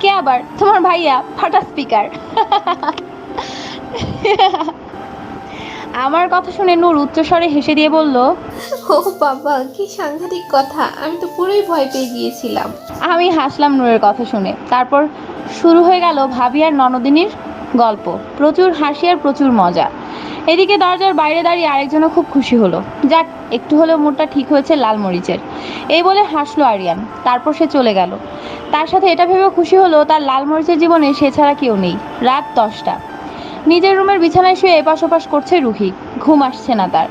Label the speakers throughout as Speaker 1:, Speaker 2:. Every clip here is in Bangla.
Speaker 1: কে আবার? তোমার ভাইয়া ফাটা স্পিকার আমার কথা শুনে নূর উচ্চস্বরে হেসে দিয়ে বলল
Speaker 2: ও বাবা কি সাংঘাতিক কথা। আমি তো পুরোই ভয় পেয়ে গিয়েছিলাম।
Speaker 1: আমি হাসলাম নূরের কথা শুনে। তারপর শুরু হয়ে গেল ভাবি আর ননদিনীর গল্প। প্রচুর হাসি আর প্রচুর মজা। এদিকে দরজার বাইরে দাঁড়িয়ে আরেকজনও খুব খুশি হলো। যাক একটু হলেও মুডটা ঠিক হয়েছে লাল মরিচের। এই বলে হাসলো আরিয়ান। তারপর সে চলে গেল। তার সাথে এটা ভেবে খুশি হলো, তার লাল মরিচের জীবনে সে ছাড়া কেউ নেই। রাত দশটা। নিজের রুমের বিছানায় শুয়ে এপাশ ওপাশ করছে রুহি। ঘুম আসছে না তার।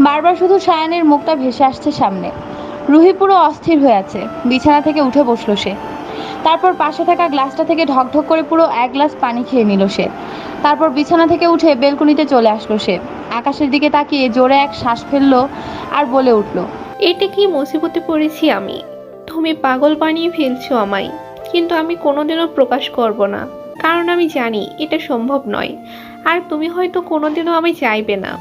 Speaker 1: বারবার শুধু সায়ানের মুখটা ভেসে আসছে সামনে। রুহি পুরো অস্থির হয়ে আছে। বিছানা থেকে উঠে বসল সে। তারপর পাশে থাকা গ্লাসটা থেকে ঢকঢক করে পুরো এক গ্লাস পানি খেয়ে নিল সে। তারপর বিছানা থেকে উঠে বেলকনিতে চলে আসলো সে। আকাশের দিকে তাকিয়ে জোরে এক শ্বাস ফেলল আর বলে উঠল,
Speaker 2: এটা কি মুসিবতে পড়েছি আমি? তুমি পাগল বানিয়ে ফেলছো আমায়। কিন্তু আমি কোনোদিনও প্রকাশ করব না। কারণ আমি জানি এটা সম্ভব নয়। আর তুমি হয়তো কোনোদিনও আমি চাইবে না।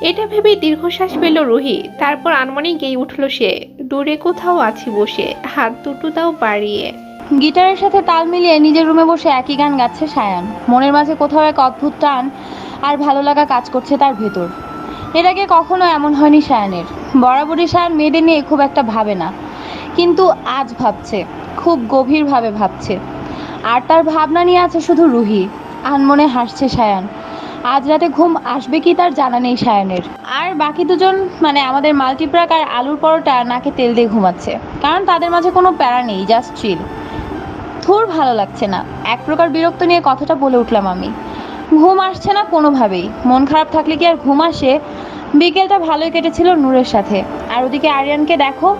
Speaker 2: এটা ভেবে দীর্ঘশ্বাস পেল রুহি। তারপর আনমনে গেয়ে উঠল সে। দূরে কোথাও আছি বসে। হাত দুটো দাও বাড়িয়ে।
Speaker 1: গিটারের সাথে তাল মিলিয়ে নিজের রুমে বসে একই গান গাচ্ছে সায়ান। মনের মাঝে কোথাও এক অদ্ভুত টান আর ভালো লাগা কাজ করছে তার ভেতর। এর আগে কখনো এমন হয়নি সায়ানের। বরাবরই সায়ান মেয়েদের নিয়ে খুব একটা ভাবে না। কিন্তু আজ ভাবছে, খুব গভীরভাবে ভাবছে। আর তার ভাবনা নিয়ে আছে শুধু রুহি। আনমনে হাসছে সায়ান। আজ রাতে ঘুম আসবে কি তার জানা নেই সায়ানের। আর বাকি দুজন মানে আমাদের মাল্টিপ্রাক আর আলুর পরোটা নাকে তেল দিয়ে ঘুমাচ্ছে। কারণ তাদের মাঝে কোনো প্যারা নেই, জাস্ট চিল। থুর ভালো লাগছে না। এক প্রকার বিরক্ত নিয়ে কথাটা বলে উঠলাম আমি। ঘুম আসছে না কোনোভাবেই। মন খারাপ থাকলে কি আর ঘুম আসে? বিকেলটা ভালোই কেটেছিল নূরের সাথে। আর ওদিকে আরিয়ানকে দেখো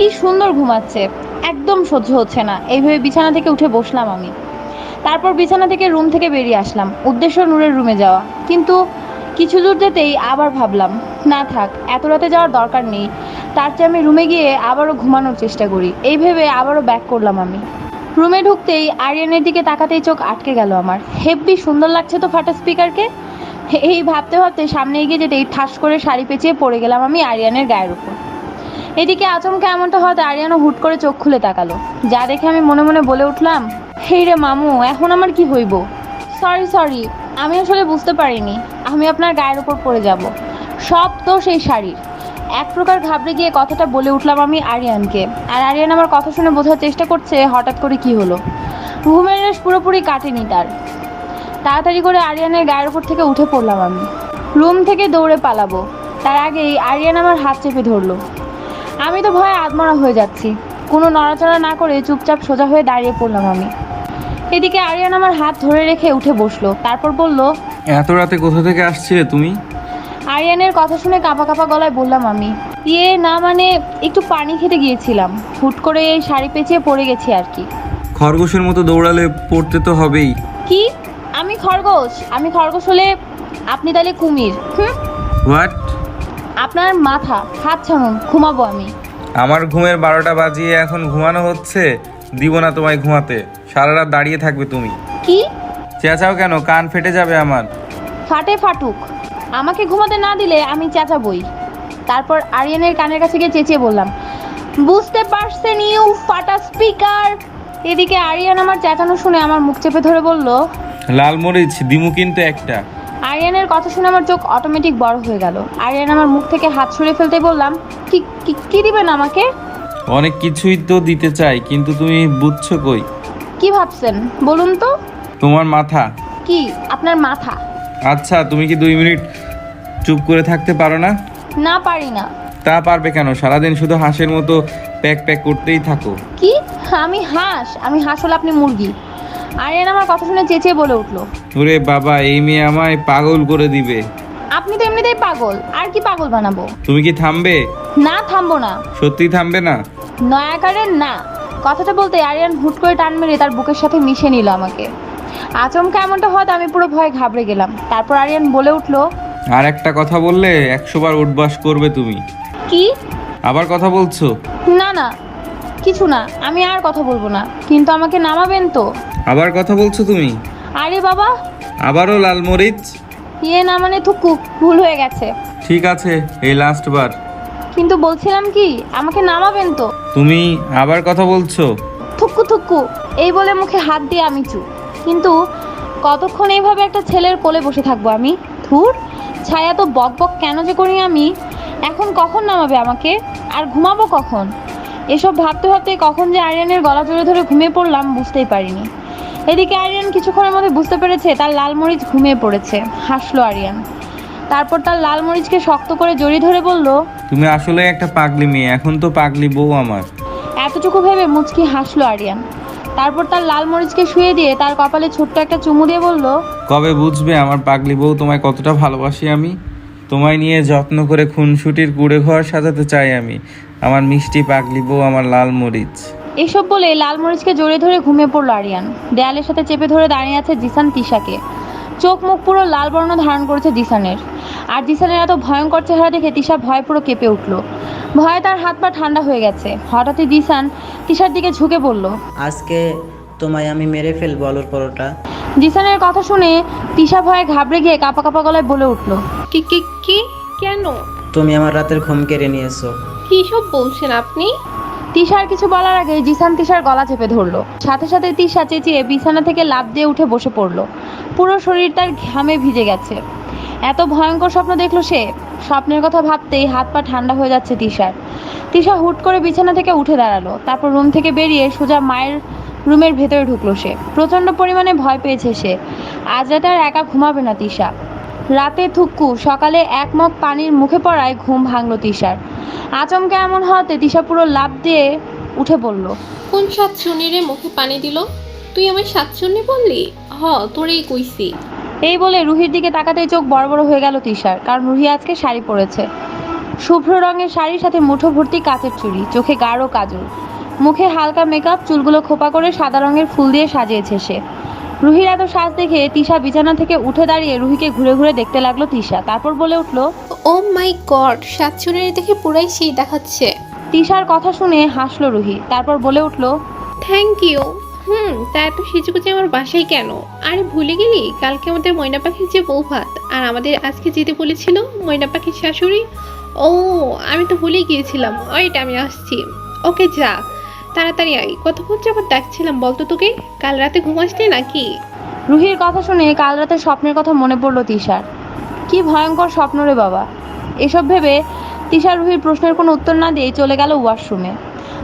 Speaker 1: কি সুন্দর ঘুমাচ্ছে। একদম সহ্য হচ্ছে না। এইভাবে বিছানা থেকে উঠে বসলাম আমি। তারপর বিছানা থেকে রুম থেকে বেরিয়ে আসলাম। উদ্দেশ্য নূরের রুমে যাওয়া। কিন্তু কিছু দূর যেতেই আবার ভাবলাম, না থাক, এত রাতে যাওয়ার দরকার নেই। তার চেয়ে আমি রুমে গিয়ে আবারও ঘুমানোর চেষ্টা করি। এই ভেবে আবারও ব্যাক করলাম আমি। রুমে ঢুকতেই আরিয়ানের দিকে তাকাতেই চোখ আটকে গেল আমার। হেব্বি, সুন্দর লাগছে তো ফাটা স্পিকারকে? এই ভাবতে ভাবতে সামনে এগিয়ে যেতেই ঠাস করে শাড়ি পেঁচিয়ে পড়ে গেলাম আমি আরিয়ানের গায়ের উপর। এদিকে আচমকা এমনটা হতে আরিয়ানও হুট করে চোখ খুলে তাকালো। যা দেখে আমি মনে মনে বলে উঠলাম হেই রে মামু, এখন আমার কি হইব? সরি সরি, আমি আসলে বুঝতে পারিনি। আমি আপনার গায়ের উপর পড়ে যাব। সব তো সেই শাড়ির। এক প্রকার ঘাবড়ে গিয়ে কথাটা বলে উঠলাম আমি আরিয়ানকে। আর আরিয়ান আমার কথা শুনে বোঝার চেষ্টা করছে হঠাৎ করে কি হলো। ঘুমের রেশ পুরোপুরি কাটেনি তার। তাড়াতাড়ি করে আরিয়ানের গায়ের উপর থেকে উঠে পড়লাম আমি। রুম থেকে দৌড়ে পালাবো। তার আগেই আরিয়ান আমার হাত চেপে ধরলো। আমি তো ভয়ে আদমরা হয়ে যাচ্ছি। কোনো নড়াচড়া না করে চুপচাপ সোজা হয়ে দাঁড়িয়ে পড়লাম আমি। এদিকে আরিয়ান আমার হাত ধরে রেখে উঠে বসল তারপর বলল
Speaker 3: এত রাতে কোথা থেকে আসছিলে তুমি?
Speaker 1: আরিয়ানের কথা শুনে কাঁপা কাঁপা গলায় বললাম আমি ইয়ে না মানে একটু পানি খেতে গিয়েছিলাম হুট করে এই শাড়ি পেঁচিয়ে পড়ে গেছি আর কি।
Speaker 3: খরগোশের মতো দৌড়ালে পড়তে তো হবেই।
Speaker 1: কি? আমি খরগোশ? আমি খরগোশ হলে আপনি তাহলে কুমির হুম?
Speaker 3: হোয়াট
Speaker 1: আপনার মাথা হাত ছাড়ুন ঘুমাবো আমি।
Speaker 3: আমার ঘুমের বারোটা বাজিয়ে এখন ঘুমানো হচ্ছে দিব না তোমায় ঘুমাতে। সারা রাত দাঁড়িয়ে থাকবে তুমি।
Speaker 1: কি?
Speaker 3: চেঁচাও কেন? কান ফেটে যাবে আমার।
Speaker 1: ফাটে ফাটুক। আমাকে ঘুমাতে না দিলে আমি চেঁচাবই। তারপর আরিয়ানের কানের কাছে গিয়ে চেঁচিয়ে বললাম বুঝতে পারছেন ইউ ফাটা স্পিকার? এদিকে আরিয়ান আমার চেঁচানো শুনে আমার মুখ চেপে ধরে বলল
Speaker 3: লাল মরিচ দিমু কিন্তু একটা।
Speaker 1: আরিয়ানের কথা শুনে আমার চোখ অটোমেটিক বড় হয়ে গেল। আরিয়ান আমার মুখ থেকে হাত সরিয়ে ফেলতে বললাম কি কি- কি দিবেন আমাকে?
Speaker 3: অনেক কিছুই তো দিতে চাই কিন্তু তুমি বুঝছ কই?
Speaker 1: কি ভাবছেন? বলুন তো।
Speaker 3: তোমার মাথা।
Speaker 1: কি? আপনার মাথা?
Speaker 3: আচ্ছা তুমি কি দুই মিনিট চুপ করে থাকতে পারো না?
Speaker 1: না পারি না।
Speaker 3: তা পারবে কেন? সারাদিন শুধু হাঁসের মতো প্যাক প্যাক করতেই থাকো।
Speaker 1: কি? আমি হাঁস আমি হাঁস হলে আপনি মুরগি। আরিয়ান আমার কথা শুনে চেঁচিয়ে বলে উঠল।
Speaker 3: ওরে বাবা এই মেয়ে আমায় পাগল করে দিবে।
Speaker 1: আপনি তো এমনিতেই পাগল আর কি পাগল বানাবো?
Speaker 3: তুমি কি থামবে?
Speaker 1: না থামবো না।
Speaker 3: সত্যি থামবে না?
Speaker 1: নয়াকারের না। কথাটা বলতে আরিয়ান হুট করে টান মেরে তার বুকের সাথে মিশে নিল আমাকে। আচমকা এমনটা হয়তো আমি পুরো ভয়ে ঘাবড়ে গেলাম। তারপর আরিয়ান বলে উঠল
Speaker 3: আর একটা কথা বললে একশো বার উঠবাস করবে তুমি।
Speaker 1: কি?
Speaker 3: আবার কথা বলছো?
Speaker 1: না না কিছু না আমি আর কথা বলব না। কিন্তু আমাকে নামাবেন তো?
Speaker 3: আবার কথা বলছো তুমি?
Speaker 1: আরে বাবা।
Speaker 3: আবারও লাল মরিচ?
Speaker 1: ইয়ে না মানে থুকু ভুল হয়ে গেছে।
Speaker 3: ঠিক আছে এই লাস্ট বার।
Speaker 1: কিন্তু বলছিলাম কি আমাকে নামাবেন তো।
Speaker 3: তুমি আবার কথা বলছো?
Speaker 1: থুক্কু থুক্কু এই বলে মুখে হাত দিয়ে আমি চুপ। কিন্তু কতক্ষণ এইভাবে একটা ছেলের কোলে বসে থাকব আমি? ধুর ছায়া তো বক বক কেন যে করি আমি? এখন কখন নামাবে আমাকে? আর ঘুমাবো কখন? এসব ভাবতে ভাবতে কখন যে আরিয়ানের গলা জড়িয়ে ধরে ঘুমিয়ে পড়লাম বুঝতেই পারিনি। এদিকে আরিয়ান কিছুক্ষণের মধ্যে বুঝতে পেরেছে তার লাল মরিচ ঘুমিয়ে পড়েছে। হাসলো আরিয়ান। তারপর তার লাল মরিচকে শক্ত করে জড়িয়ে ধরে বলল
Speaker 3: তুমি আসলে একটা পাগলি মেয়ে এখন তো পাগলি বউ আমার।
Speaker 1: এতটুকু ভেবে মুচকি হাসলো আরিয়ান। তারপর তার লাল মরিচকে শুয়ে দিয়ে তার কপালে ছোট্ট একটা চুমু দিয়ে বলল
Speaker 3: কবে বুঝবে আমার পাগলি বউ তোমায় কতটা ভালোবাসি আমি? তোমায় নিয়ে যত্ন করে খুনসুটির কুড়ে ঘর সাজাতে চাই আমি। আমার মিষ্টি পাগলি বউ আমার লাল মরিচ।
Speaker 1: এসব বলে লাল মরিচকে জড়িয়ে ধরে ঘুমিয়ে পড়ল আরিয়ান। দেয়ালের সাথে চেপে ধরে দাঁড়িয়ে আছে জিসান তিশাকে। চোখ মুখ পুরো লাল বর্ণ ধারণ করেছে জিসানের। আর জিসানের এত ভয়ঙ্কর চেহারা দেখে তিশা ভয় পুরো কেঁপে উঠল। ভয়ে তার হাত পা ঠান্ডা হয়ে গেছে। হঠাৎই জিসান তিশার দিকে ঝুঁকে বলল
Speaker 4: আজকে তোমায় আমি মেরে ফেলব আলুর পরোটা।
Speaker 1: জিসানের কথা শুনে তিশা ভয়ে ঘাবড়ে গিয়ে কাপা কাপা গলায় বলে উঠল
Speaker 2: কি কি কি? কেন?
Speaker 4: তুমি আমার রাতের ঘুম কেড়ে নিয়েছো।
Speaker 2: কি সব বলছেন আপনি?
Speaker 1: তিশার কিছু বলার আগে জিসান তিশার গলা চেপে ধরলো। সাথে সাথে তিশা চেঁচিয়ে বিছানা থেকে লাফ দিয়ে উঠে বসে পড়ল। পুরো শরীর তার ঘামে ভিজে গেছে। এত ভয়ঙ্কর স্বপ্ন দেখল সে। স্বপ্নের কথা ভাবতেই হাত পা ঠান্ডা হয়ে যাচ্ছে তিশার। তিশা হুট করে বিছানা থেকে উঠে দাঁড়াল। তারপর রুম থেকে বেরিয়ে সোজা মায়ের রুমের ভেতরে ঢুকলো সে। প্রচণ্ড পরিমাণে ভয় পেয়েছে সে। আজ রাতে আর একা ঘুমাবে না তিশা। রাতে থুক্কু সকালে এক মগ পানির মুখে পড়ায় ঘুম ভাঙল তিশার। আচমকা এমন হওয়াতে তিশা পুরো লাভ দিয়ে উঠে পড়ল
Speaker 2: কোন সাতচুনিরে মুখে পানি দিল? তুই আমায় সাতচুন্নি বললি? হ তোরেই কইছি।
Speaker 1: এই বলে রুহির দিকে তাকাতেই চোখ বড় বড় হয়ে গেল তিশার কারণ রুহি আজকে শাড়ি পরেছে। শুভ্র রঙের শাড়ির সাথে মুঠো ভর্তি কাঁচের চুড়ি চোখে গাঢ় কাজল। মুখে হালকা মেকআপ চুলগুলো খোপা করে সাদা রঙের ফুল দিয়ে সাজিয়েছে সে। রুহির এত সাজ দেখে তিশা বিছানা থেকে উঠে দাঁড়িয়ে রুহিকে ঘুরে ঘুরে দেখতে লাগল তিশা। তারপর বলে উঠল
Speaker 2: ও মাই গড সাতচুনির দেখে পুরাই সেই দেখাচ্ছে।
Speaker 1: তিশার কথা শুনে হাসলো রুহি। তারপর বলে উঠল
Speaker 2: থ্যাংক ইউ হুম তা এত সেজেগুজে আমার বাসায় কেন? আরে ভুলে গেলি? কালকে আমাদের ময়না পাখির যে বউ ভাত আর আমাদের আজকে যেতে বলেছিল ময়না পাখির শাশুড়ি? ও আমি তো ভুলে গিয়েছিলাম। ওইটা আমি আসছি। ওকে যা। তাড়াতাড়ি আয়। কতক্ষণ যাবত ডাকছিলাম বলতো তোকে? কাল রাতে ঘুম ঘুমাসনি নাকি?
Speaker 1: রুহির কথা শুনে কাল রাতে স্বপ্নের কথা মনে পড়ল তিশার। কি ভয়ঙ্কর স্বপ্ন রে বাবা। এসব ভেবে তিশা রুহির প্রশ্নের কোনো উত্তর না দিয়ে চলে গেল ওয়াশরুমে।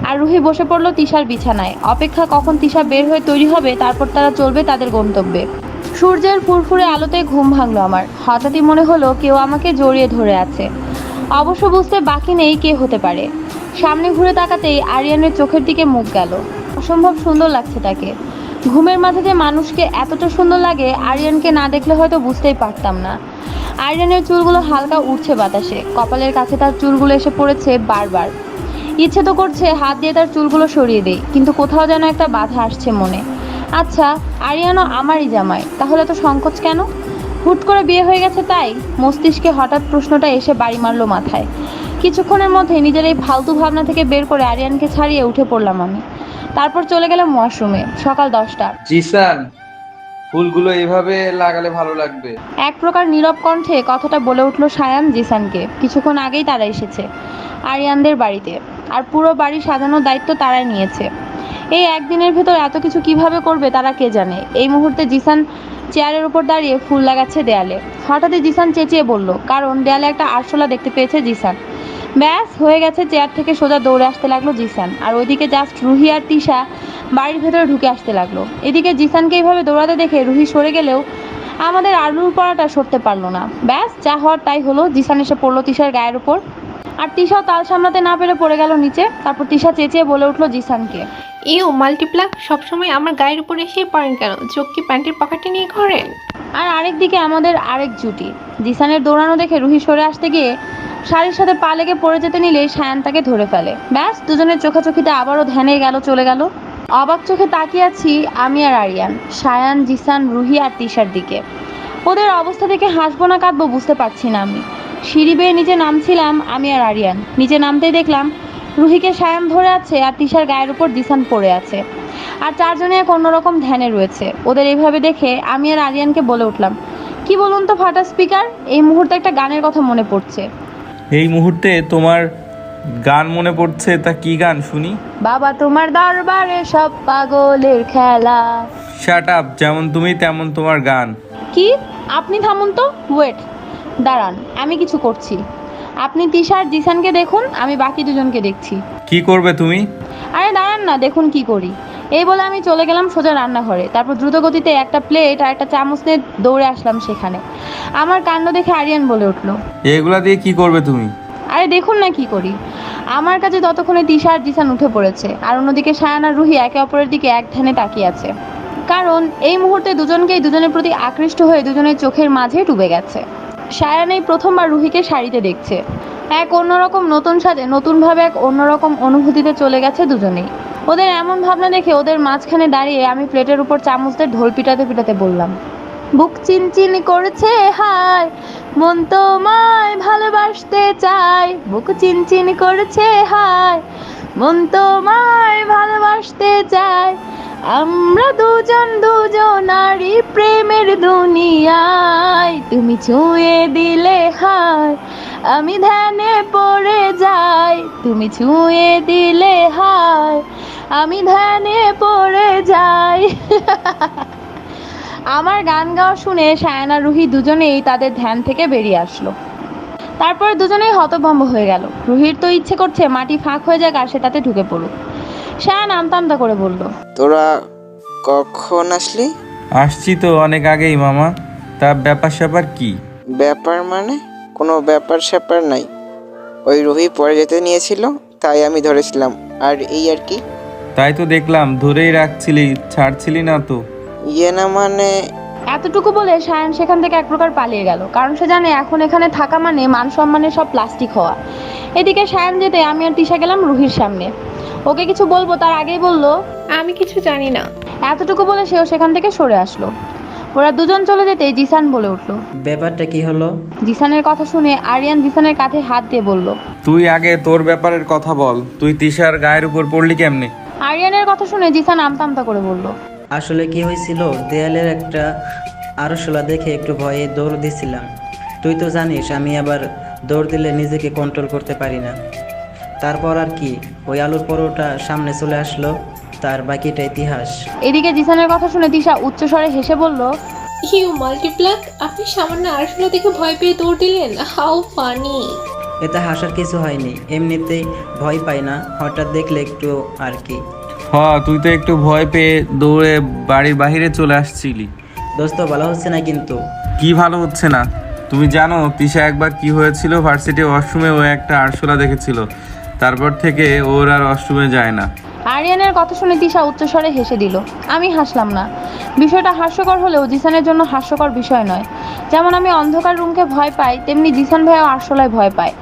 Speaker 1: আর রুহি বসে পড়ল তিশার বিছানায়। অপেক্ষা কখন তিশা বের হয়ে তৈরি হবে, তারপর তারা চলবে তাদের গন্তব্যে। সূর্যের ফুরফুরে আলোতে ঘুম ভাঙলো আমার। হঠাৎই মনে হলো কেউ আমাকে জড়িয়ে ধরে আছে। অবশ্য বুঝতে বাকি নেই কে হতে পারে। সামনে ঘুরে তাকাতেই আরিয়ানের চোখের দিকে মুখ গেল। অসম্ভব সুন্দর লাগছে তাকে। ঘুমের মাঝে যে মানুষকে এতটা সুন্দর লাগে, আরিয়ানকে না দেখলে হয়তো বুঝতেই পারতাম না। আরিয়ানের চুলগুলো হালকা উঠছে বাতাসে। কপালের কাছে তার চুলগুলো এসে পড়েছে বারবার। ইচ্ছে তো করছে হাত দিয়ে তার চুলগুলো সরিয়ে দেই, কিন্তু কোথাও যেন একটা বাধা আসছে মনে। আচ্ছা আরিয়ানও আমারই জামাই, তাহলে তো সংকোচ কেন? হুট করে বিয়ে হয়ে গেছে তাই? মস্তিষ্কে হঠাৎ প্রশ্নটা এসে বাড়ি মারলো মাথায়। কিছুক্ষণের মধ্যে নিজের এই ফালতু ভাবনা থেকে বের করে আরিয়ানকে ছাড়িয়ে উঠে পড়লাম আমি। তারপর চলে গেলাম ওয়াশরুমে সকাল দশটা।
Speaker 3: জিসান ফুলগুলো এভাবে লাগালে ভালো লাগবে।
Speaker 1: এক প্রকার নীরব কণ্ঠে কথাটা বলে উঠল সায়ান জিসানকে। কিছুক্ষণ আগেই তারা এসেছে আরিয়ানদের বাড়িতে। আর পুরো বাড়ি সাজানোর দায়িত্ব তারাই নিয়েছে। এই একদিনের ভেতর এত কিছু কীভাবে করবে তারা কে জানে? এই মুহূর্তে জিসান চেয়ারের উপর দাঁড়িয়ে ফুল লাগাচ্ছে দেয়ালে। হঠাৎই জিসান চেঁচিয়ে বলল কারণ দেয়ালে একটা আরশোলা দেখতে পেয়েছে জিসান। ব্যাস হয়ে গেছে চেয়ার থেকে সোজা দৌড়ে আসতে লাগল জিসান। আর ওইদিকে জাস্ট রুহি আর তিশা বাড়ির ভেতরে ঢুকে আসতে লাগল। এদিকে জিসানকে এইভাবে দৌড়াতে দেখে রুহি সরে গেলেও আমাদের আলুর পড়াটা সরতে পারল না। ব্যাস যা হওয়ার তাই হলো। জিসান এসে পড়ল তিশার গায়ের উপর। আর তিশাও তাল সামলাতে না পেরে পড়ে গেল নিচে। তারপর তিশা চেঁচিয়ে বলে উঠল জিসানকে
Speaker 2: ইউ মাল্টিপ্লাক সবসময় আমার গায়ের উপর এসেই পড়েন কেন? চোখ কি প্যান্টের পকেটে নিয়ে ঘরেন?
Speaker 1: আর আরেকদিকে আমাদের আরেক জুটি। জিসানের দৌড়ানো দেখে রুহি সরে আসতে গিয়ে শাড়ির সাথে পা লেগে পড়ে যেতে নিলে সায়ান তাকে ধরে ফেলে। ব্যাস, দুজনের চোখাচোখিতে আবারও ধ্যানে গেল, চলে গেল। অবাক চোখে তাকিয়ে আছি আমি আর আরিয়ান, সায়ান, জিসান, রুহি আর তিশার দিকে। ওদের অবস্থা দেখে হাসবো না কাঁদবো বুঝতে পারছি না আমি। সিঁড়ি বেয়ে নিচে নামছিলাম আমি আর আরিয়ান। নিচে নামতেই দেখলাম রুহিকে সায়ান ধরে আছে আর তিশার গায়ের উপর জিসান পড়ে আছে। আর চারজনে এক অন্যরকম ধ্যানে রয়েছে। ওদের এইভাবে দেখে আমি আর আরিয়ানকে বলে উঠলাম, কি বলুন তো ফাটা স্পিকার? এই মুহূর্তে একটা গানের কথা মনে পড়ছে।
Speaker 3: এই মুহূর্তে তোমার গান মনে পড়ছে তা কি গান শুনি?
Speaker 1: বাবা তোমার দরবারে সব পাগলের খেলা।
Speaker 3: শাট আপ যেমন তুমি তেমন তোমার গান।
Speaker 1: কি? আপনি থামুন তো ওয়েট দাঁড়ান আমি কিছু করছি। আপনি তিশার জিসানকে দেখুন আমি বাকি দুজনকে দেখছি।
Speaker 3: কি করবে তুমি?
Speaker 1: আরে দাঁড়ান না দেখুন কি করি। এই বলে আমি চলে গেলাম সোজা রান্নাঘরে। তারপর দ্রুত গতিতে একটা প্লেট আর একটা চামচ নিয়ে দৌড়ে আসলাম সেখানে। আমার কাণ্ড দেখে আরিয়ান বলে উঠল
Speaker 3: এগুলা দিয়ে কি করবে তুমি?
Speaker 1: আরে দেখুন না কি করি। আমার কাছে ততক্ষণে তিশা আর জিসান উঠে পড়েছে আর অন্যদিকে সায়ান আর রুহি একে অপরের দিকে এক ধ্যানে তাকিয়ে আছে। কারণ এই মুহূর্তে দুজনকেই দুজনের প্রতি আকৃষ্ট হয়ে দুজনের চোখের মাঝে ডুবে গেছে। সায়ান এই প্রথমবার রুহিকে শাড়িতে দেখছে। এক অন্যরকম নতুন সাজে নতুনভাবে এক অন্যরকম অনুভূতিতে চলে গেছে দুজনেই। ওদের এমন ভাবনা দেখে ওদের মাঝখানে দাঁড়িয়ে আমি প্লেটের উপর চামচদের ঢোল পিটাতে পিটাতে বললাম, বুক চিনচিন করছে, হায়, মন তোমায় ভালোবাসতে চাই বুক চিনচিন করছে, হায়, মন তোমায় ভালোবাসতে চাই আমরা দুজন দুজন দুজনারই প্রেমের দুনিয়ায়। তুমি ছুঁয়ে দিলে, হায়, আমি ধ্যানে পড়ে যাই। তুমি ছুঁয়ে দিলে, হায় আমি ধ্যানে পড়ে যাই। আমার গান গাওয়া শুনে সায়ানা রুহি দুজনেই তাদের ধ্যান থেকে বেরিয়ে আসলো। তারপর দুজনেই হতভম্ব হয়ে গেল। রুহির তো ইচ্ছে করছে মাটি ফাঁক হয়ে যাক আর সেটাতে ঢুকে পড়ুক। সায়ান আমতা আমতা করে বলল
Speaker 5: তোরা কখন আসলি?
Speaker 3: আসছি তো অনেক আগেই মামা। তা ব্যাপার স্যাপার কি?
Speaker 5: ব্যাপার মানে? কোনো ব্যাপার স্যাপার নাই। ওই রুহি পরে যেতে নিয়েছিল তাই আমি ধরেছিলাম। আর এই আর কি?
Speaker 3: তাই তো দেখলাম ধরেই রাখছিলি ছাড়ছিলি না তো।
Speaker 5: ইয়ে না মানে
Speaker 1: এতটুকু বলে সায়ান সেখান থেকে এক প্রকার পালিয়ে গেল। কারণ সে জানে এখন এখানে থাকা মানে মান সম্মানের সব প্লাস্টিক হওয়া। এদিকে সায়ান যেতে আমি আর তিশা গেলাম রুহির সামনে। ওকে কিছু বলব তার আগেই বলল
Speaker 2: আমি কিছু জানি না।
Speaker 1: এতটুকু বলে সেও সেখান থেকে সরে আসলো। ওরা দুজন চলে যেতেই জিসান বলে উঠল।
Speaker 4: ব্যাপারটা কি হলো?
Speaker 1: জিসানের কথা শুনে আরিয়ান জিসানের কাঁধে হাত দিয়ে বলল
Speaker 3: তুই আগে তোর ব্যাপারের কথা বল। তুই তিশার গায়ের উপর পড়লি কেমনে?
Speaker 1: আরিয়ানের কথা শুনে জিসান আমতা আমতা করে বলল
Speaker 4: আসলে কি হয়েছিল? দেয়ালের একটা আরশোলা দেখে একটু ভয়ে দৌড় দিছিলাম। তুই তো জানিস আমি আবার দৌড় দিলে নিজেকে কন্ট্রোল করতে পারি না। তারপর আর কি? ওই আলুর পরোটা সামনে চলে আসলো তার বাকিটা ইতিহাস।
Speaker 1: এদিকে জিসানের কথা শুনে তিশা উচ্চস্বরে হেসে বলল
Speaker 2: ইউ মাল্টিপ্লাক আপনি সামান্য আরশোলা দেখে ভয় পেয়ে দৌড় দিলেন? How funny.
Speaker 4: এতে হাসার কিছু হয়নি। এমনিতেই ভয় পাই না হঠাৎ দেখলে একটু আর কি।
Speaker 3: হ তুই তো একটু ভয় পেয়ে দৌড়ে বাড়ির বাহিরে চলে আসছিলি।
Speaker 4: দোস্ত ভালো হচ্ছে না কিন্তু।
Speaker 3: কি ভালো হচ্ছে না? তুমি জানো তিশা একবার কি হয়েছিল? ভার্সিটি ওয়াশরুমে ও একটা আরশোলা দেখেছিল। তারপর থেকে ওর আর ওয়াশরুমে যায় না।
Speaker 1: আরিয়ানের কথা শুনে তিশা উচ্চস্বরে হেসে দিল। আমি হাসলাম না। বিষয়টা হাস্যকর হলেও জিসানের জন্য হাস্যকর বিষয় নয়। যেমন আমি অন্ধকার রুমকে ভয় পাই, তেমনি জিসান ভাইও আরশোলায় ভয় পায়।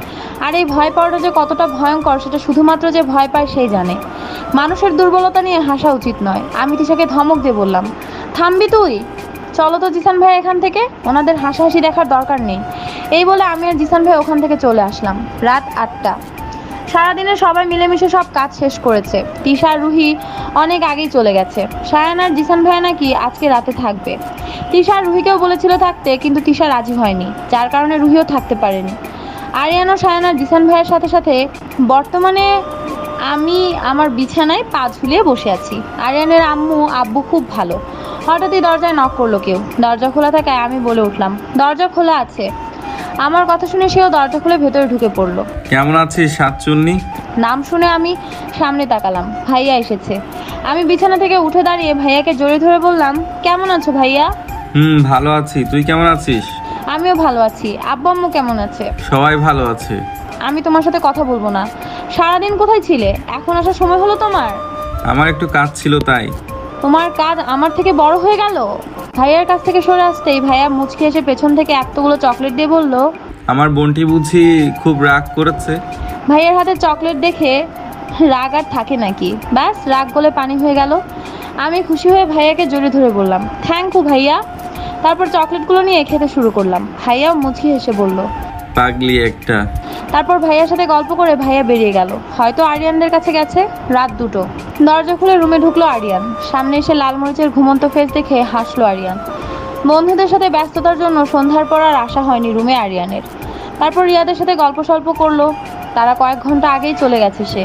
Speaker 1: আর এই ভয় পাওয়াটা যে কতটা ভয়ঙ্কর, সেটা শুধুমাত্র যে ভয় পায় সেই জানে। মানুষের দুর্বলতা নিয়ে হাসা উচিত নয়। আমি তিশাকে ধমক দিয়ে বললাম, থামবি তুই? চলো তো জিসান ভাই এখান থেকে। ওনাদের হাসাহাসি দেখার দরকার নেই। এই বলে আমি আর জিসান ভাই ওখান থেকে চলে আসলাম। রাত আটটা। সারাদিনে সবাই মিলেমিশে সব কাজ শেষ করেছে। তিশা, রুহি অনেক আগেই চলে গেছে। সায়ান আর জিসান ভাইয়া নাকি আজকে রাতে থাকবে। তিশা রুহিকেও বলেছিল থাকতে, কিন্তু তিশা রাজি হয়নি। যার কারণে রুহিও থাকতে পারেনি। আরিয়ান ও সায়ান আর জিসান ভাইয়ের সাথে সাথে বর্তমানে আমি আমার বিছানায় পা ঝুলিয়ে বসে আছি। আরিয়ানের আম্মু, আব্বু খুব ভালো। হঠাৎই দরজায় নক করল কেউ। দরজা খোলা থাকায় আমি বলে উঠলাম, দরজা খোলা আছে। আমার কথা শুনে সেও দরজা খুলে ভেতরে ঢুকে পড়ল।
Speaker 3: কেমন আছিস সাতচুন্নি?
Speaker 1: নাম শুনে আমি সামনে তাকালাম। ভাইয়া এসেছে। আমি বিছানা থেকে উঠে দাঁড়িয়ে ভাইয়াকে জড়িয়ে ধরে বললাম কেমন আছো ভাইয়া?
Speaker 3: হুম ভালো আছি। তুই কেমন আছিস?
Speaker 1: আমিও ভালো আছি। আব্বু আম্মু কেমন আছে?
Speaker 3: সবাই ভালো আছে।
Speaker 1: আমি তোমার সাথে কথা বলব না। সারাদিন কোথায় ছিলে? এখন আসার সময় হলো তোমার?
Speaker 3: আমার একটু কাজ ছিল তাই।
Speaker 1: তোমার কাজ আমার থেকে বড় হয়ে গেল? ভাইয়ার কাছ থেকে সরে আসতেই ভাইয়া মুচকি এসে পেছন থেকে এতগুলো চকলেট দিয়ে বলল
Speaker 3: আমার বোনটি বুঝি খুব রাগ করেছে।
Speaker 1: ভাইয়ের হাতে চকলেট দেখে রাগ আর থাকে নাকি? ব্যাস রাগ গলে পানি হয়ে গেল। আমি খুশি হয়ে ভাইয়াকে জড়িয়ে ধরে বললাম থ্যাংক ইউ ভাইয়া। তারপর চকলেটগুলো নিয়ে খেতে শুরু করলাম। ভাইয়াও মুচকি হেসে বলল
Speaker 3: পাগলি একটা।
Speaker 1: তারপর ভাইয়ার সাথে গল্প করে ভাইয়া বেরিয়ে গেল। হয়তো আরিয়ানদের কাছে গেছে রাত দুটো। দরজা খুলে রুমে ঢুকলো আরিয়ান। সামনে এসে লাল মরিচের ঘুমন্ত ফেস দেখে হাসলো আরিয়ান। বন্ধুদের সাথে ব্যস্ততার জন্য সন্ধ্যার পর আর আসা হয়নি রুমে আরিয়ানের। তারপর রিয়াদের সাথে গল্প সল্প করল। তারা কয়েক ঘণ্টা আগেই চলে গেছে সে।